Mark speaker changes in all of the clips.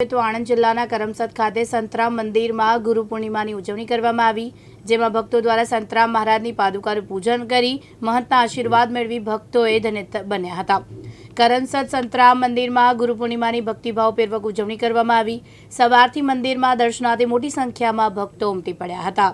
Speaker 1: તો આણંદ જિલ્લાના કરમસદ ખાતે સંતરામ મંદિરમાં ગુરુ પૂર્ણિમાની ઉજવણી કરવામાં આવી, જેમાં ભક્તો દ્વારા સંતરામ મહારાજની પાદુકાનું પૂજન કરી મહંતના આશીર્વાદ મેળવી ભક્તોએ ધન્ય બન્યા હતા. કરમસદ સંતરામ મંદિરમાં ગુરુ પૂર્ણિમાની ભક્તિભાવપૂર્વક ઉજવણી કરવામાં આવી. સવારથી મંદિરમાં દર્શનાર્થે મોટી સંખ્યામાં ભક્તો ઉમટી પડ્યા હતા.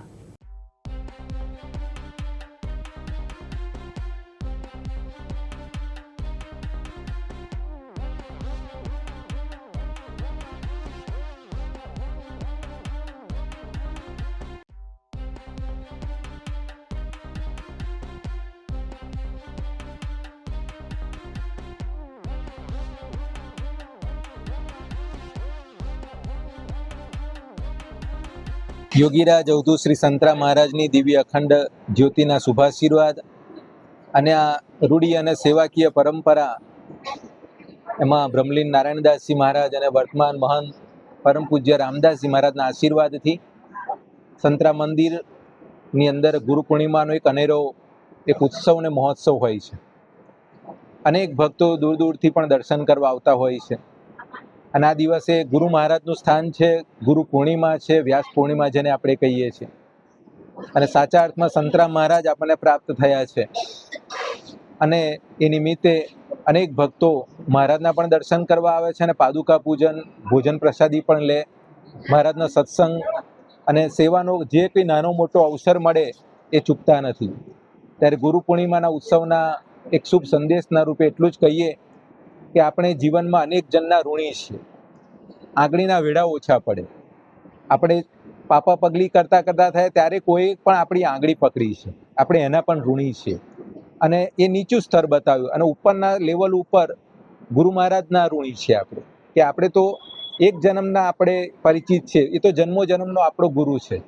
Speaker 2: યોગીરાજ અવધૂત શ્રી સંતરા મહારાજની દિવ્ય અખંડ જ્યોતિના શુભાશીર્વાદ અને આ રૂઢી અને સેવાકીય પરંપરા એમાં બ્રહ્મલીન નારાયણદાસજી મહારાજ અને વર્તમાન મહંત પરમ પૂજ્ય રામદાસજી મહારાજના આશીર્વાદથી સંતરા મંદિરની અંદર ગુરુ પૂર્ણિમાનો એક અનેરો એક ઉત્સવ અને મહોત્સવ હોય છે. અનેક ભક્તો દૂર દૂરથી પણ દર્શન કરવા આવતા હોય છે. અને આ દિવસે ગુરુ મહારાજનું સ્થાન છે, ગુરુ પૂર્ણિમા છે, વ્યાસ પૂર્ણિમા જેને આપણે કહીએ છીએ. અને સાચા અર્થમાં સંતરામ મહારાજ આપણને પ્રાપ્ત થયા છે. અને એ નિમિત્તે અનેક ભક્તો મહારાજના પણ દર્શન કરવા આવે છે અને પાદુકા પૂજન, ભોજન પ્રસાદી પણ લે. મહારાજનો સત્સંગ અને સેવાનો જે કંઈ નાનો મોટો અવસર મળે એ ચૂકતા નથી. ત્યારે ગુરુ પૂર્ણિમાના ઉત્સવના એક શુભ સંદેશના રૂપે એટલું જ કહીએ કે આપણે જીવનમાં અનેક જણના ઋણી છીએ. આંગળીના વેડા ઓછા પડે. આપણે પાપા પગલી કરતા કરતા થાય ત્યારે કોઈ પણ આપણી આંગળી પકડી છે. આપણે એના પણ ઋણી છીએ. અને એ નીચું સ્તર બતાવ્યું. અને ઉપરના લેવલ ઉપર ગુરુ મહારાજના ઋણી છીએ આપણે. કે આપણે તો એક જન્મના આપણે પરિચિત છે એ તો જન્મો જન્મનો આપણો ગુરુ છે.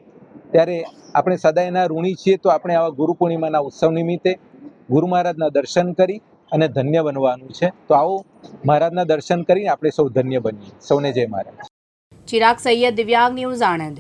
Speaker 2: ત્યારે આપણે સદાયના ઋણી છીએ તો આપણે આવા ગુરુ પૂર્ણિમાના ઉત્સવ નિમિત્તે ગુરુ મહારાજના દર્શન કરી અને ધન્ય બનવાનું છે. તો આવો મહારાજના દર્શન કરીને આપણે સૌ ધન્ય બનીએ. સૌને જય મહારાજ.
Speaker 1: ચિરાગ સૈયદ દિવ્યાંગ ન્યૂઝ આણંદ.